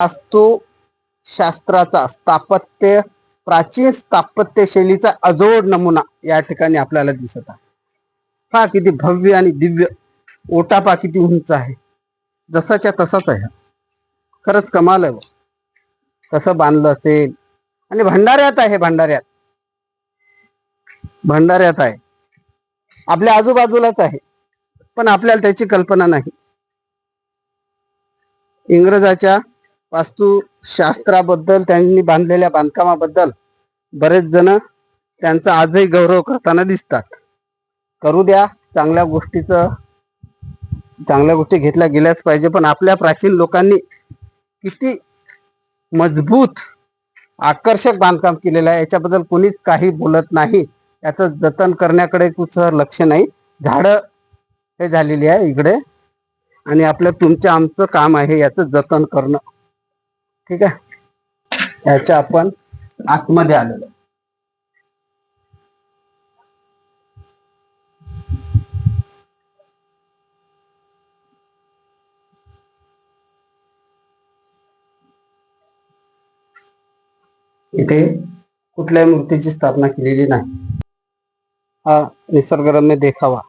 वास्तु शास्त्राचा स्थापत्य प्राचीन स्थापत्य शैलीचा अजोड नमुना या ठिकाणी आपल्याला दिसत आहे. हा किती भव्य आणि दिव्य ओटापा किती उंच आहे. जसाच्या तसाच आहे खरंच कमाल आहे कसं बांधलं असेल. आणि भंडाऱ्यात आहे भंडाऱ्यात. भंडाऱ्यात आहे. आपल्या आजूबाजूलाच आहे. पण आपल्याला त्याची कल्पना नाही. इंग्रजाच्या वास्तुशास्त्राबद्दल त्यांनी बांधलेल्या बांधकामाबद्दल बरेच जण त्यांचा आजही गौरव करताना दिसतात. करू द्या चांगल्या गोष्टीचं चांगल्या गोष्टी घेतल्या गेल्याच पाहिजे पण आपल्या प्राचीन लोकांनी किती मजबूत आकर्षक बांधकाम केलेलं आहे याच्याबद्दल कोणीच काही बोलत नाही. याचं जतन करण्याकडे कुठं लक्ष नाही. झाडं हे झालेली आहे इकडे आणि आपलं तुमचं आमचं काम आहे याचं जतन करणं. ठीक आहे? याच्या आपण आतमध्ये आलेलो इथे कुठल्याही मूर्तीची स्थापना केलेली नाही. हा निसर्गरम्य देखावा.